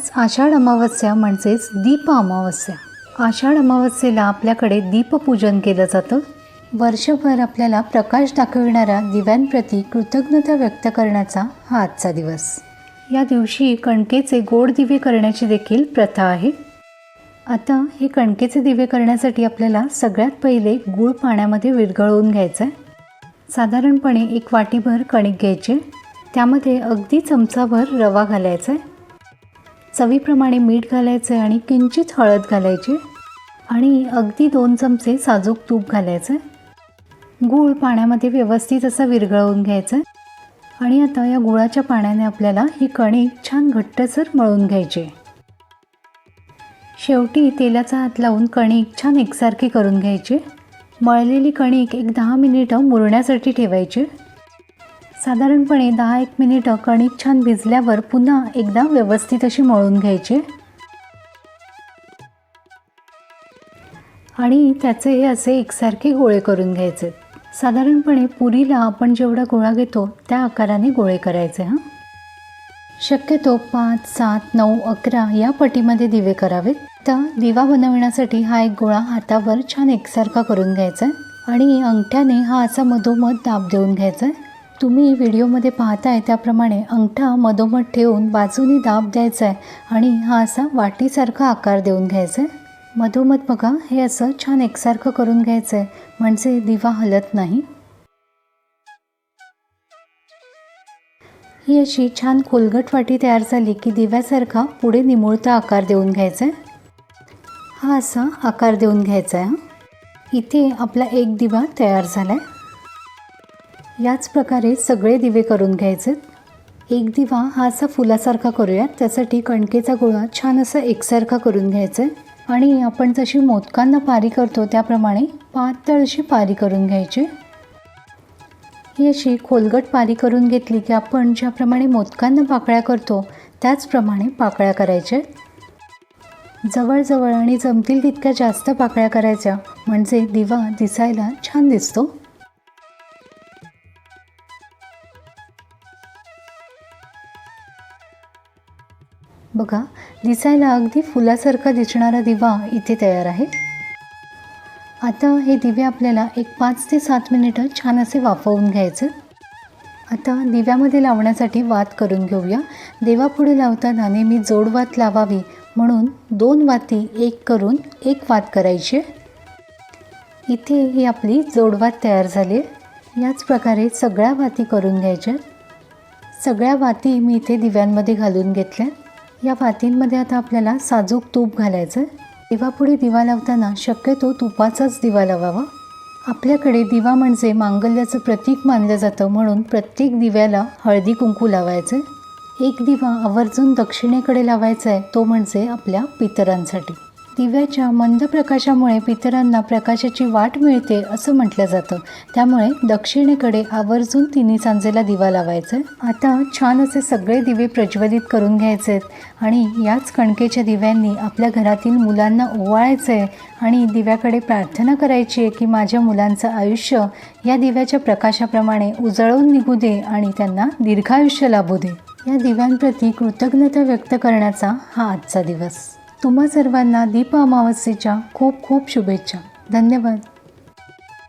आज आषाढ अमावस्या म्हणजेच दीप अमावस्या. आषाढ अमावस्येला आपल्याकडे दीपपूजन केलं जातं. वर्षभर आपल्याला प्रकाश दाखविणाऱ्या दिव्यांप्रती कृतज्ञता व्यक्त करण्याचा हा आजचा दिवस. या दिवशी कणकेचे गोड दिवे करण्याची देखील प्रथा आहे. आता हे कणकेचे दिवे करण्यासाठी आपल्याला सगळ्यात पहिले गूळ पाण्यामध्ये विरघळवून घ्यायचं आहे साधारणपणे एक वाटीभर कणिक घ्यायचे. त्यामध्ये अगदी चमचाभर रवा घालायचा आहे चवीप्रमाणे मीठ घालायचं आणि किंचित हळद घालायची आणि अगदी दोन चमचे साजूक तूप घालायचं. गूळ पाण्यामध्ये व्यवस्थित असं विरघळवून घ्यायचं. आणि आता या गुळाच्या पाण्याने आपल्याला ही कणिक छान घट्टसर मळून घ्यायची. शेवटी तेलाचा हात लावून कणिक छान एकसारखी करून घ्यायची. मळलेली कणिक एक दहा मिनिटं मुरण्यासाठी ठेवायची. साधारणपणे दहा एक मिनिटं कणिक छान भिजल्यावर पुन्हा एकदा व्यवस्थित अशी मळून घ्यायची. आणि त्याचे हे असे एकसारखे गोळे करून घ्यायचे. साधारणपणे पुरीला आपण जेवढा गोळा घेतो त्या आकाराने गोळे करायचे हां. शक्यतो पाच सात नऊ अकरा या पटीमध्ये दिवे करावेत. तर दिवा बनवण्यासाठी हा एक गोळा हातावर छान एकसारखा करून घ्यायचा आहे. आणि अंगठ्याने हा असा मधोमध दाब देऊन घ्यायचा आहे. तुम्ही व्हिडिओमध्ये पाहताय त्याप्रमाणे अंगठा मधोमध ठेवून बाजूनी दाब द्यायचा आहे आणि हा असा वाटीसारखा आकार देऊन घ्यायचा आहे मधोमध बघा हे असं छान एकसारखं करून घ्यायचं आहे म्हणजे दिवा हलत नाही. ही अशी छान खोलगट वाटी तयार झाली की दिव्यासारखा पुढे निमुळता आकार देऊन घ्यायचा आहे हा असा आकार देऊन घ्यायचा आहे इथे आपला एक दिवा तयार झाला आहे याच प्रकारे सगळे दिवे करून घ्यायचे. एक दिवा हा असा फुलासारखा करूयात त्यासाठी कणकेचा गोळा छान असा एकसारखा करून घ्यायचा. आहे आणि आपण जशी मोदकांना पारी करतो त्याप्रमाणे पातळशी पारी करून घ्यायची. ही अशी खोलगट पारी करून घेतली की आपण ज्याप्रमाणे मोदकांना पाकळ्या करतो त्याचप्रमाणे पाकळ्या करायच्या जवळजवळ आणि जमतील तितक्या जास्त पाकळ्या करायच्या. म्हणजे दिवा दिसायला छान दिसतो. बघा दिसायला अगदी फुलासारखा दिसणारा दिवा इथे तयार आहे. आता हे दिवे आपल्याला एक पाच ते सात मिनिटं छान असे वाफवून घ्यायचे. आता दिव्यामध्ये लावण्यासाठी वात करून घेऊया. देवापुढे लावताना नेहमी जोडवात लावावी म्हणून दोन वाती एक करून एक वात करायची. इथे ही आपली जोडवात तयार झाली. आहे याच प्रकारे सगळ्या वाती करून घ्यायच्या. सगळ्या वाती मी इथे दिव्यांमध्ये घालून घेतल्या. या वातींमध्ये आता आपल्याला साजूक तूप घालायचं दिवापुढे दिवा लावताना शक्यतो तुपाचाच दिवा लावावा. आपल्याकडे दिवा म्हणजे मांगल्याचं प्रतीक मानलं जातं म्हणून प्रत्येक दिव्याला हळदी कुंकू लावायचं एक दिवा आवर्जून दक्षिणेकडे लावायचा आहे तो म्हणजे आपल्या पितरांसाठी. दिव्याच्या मंद प्रकाशामुळे पितरांना प्रकाशाची वाट मिळते असं म्हटलं जातं. त्यामुळे दक्षिणेकडे आवर्जून तिन्ही सांजेला दिवा लावायचा. आहे आता छान असे सगळे दिवे प्रज्वलित करून घ्यायचे आहेत आणि याच कणकेच्या दिव्यांनी आपल्या घरातील मुलांना ओवाळायचं आहे आणि दिव्याकडे प्रार्थना करायची आहे की माझ्या मुलांचं आयुष्य या दिव्याच्या प्रकाशाप्रमाणे उजळून निघू दे आणि त्यांना दीर्घायुष्य लाभू दे. या दिव्यांप्रती कृतज्ञता व्यक्त करण्याचा हा आजचा दिवस. तुम्हा सर्वांना दीप अमावस्येच्या खूप खूप शुभेच्छा. धन्यवाद.